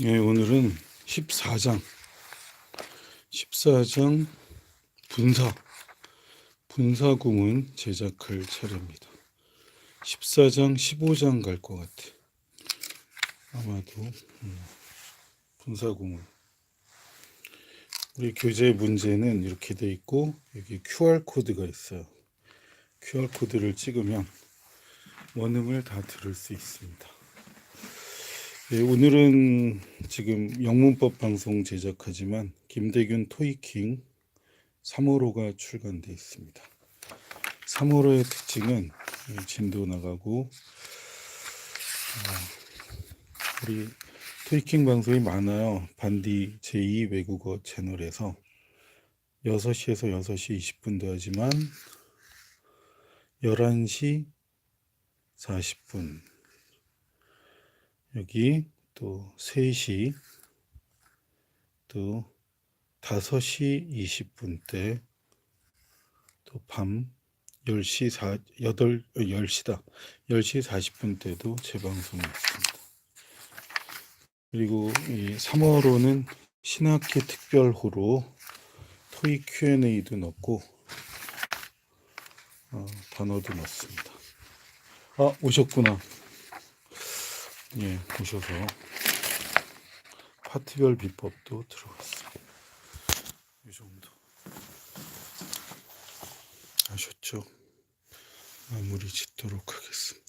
예, 오늘은 14장, 14장 분사, 분사구문 제작할 차례입니다. 14장, 15장 갈 것 같아. 아마도 음, 분사구문. 우리 교재 문제는 이렇게 돼 있고 여기 QR 코드가 있어요. QR 코드를 찍으면 원음을 다 들을 수 있습니다. 네, 오늘은 지금 영문법 방송 제작하지만 김대균 토이킹 3호로가 출간돼 있습니다. 3호로의 특징은 이 진도 나가고 어, 우리 토이킹 방송이 많아요. 반디 제2 외국어 채널에서 6시에서 6시 20분도 하지만 11시 40분 여기 또 3시 또 5시 20분 때 또 밤 10시 4, 8, 10시다. 10시 40분 때도 재방송이 있습니다. 그리고 이 3월호는 신학기 특별호로 토익 Q&A도 넣고 어, 단어도 넣습니다. 아 오셨구나. 예, 오셔서 파티별 비법도 들어갔습니다. 이 정도 아셨죠? 마무리 짓도록 하겠습니다.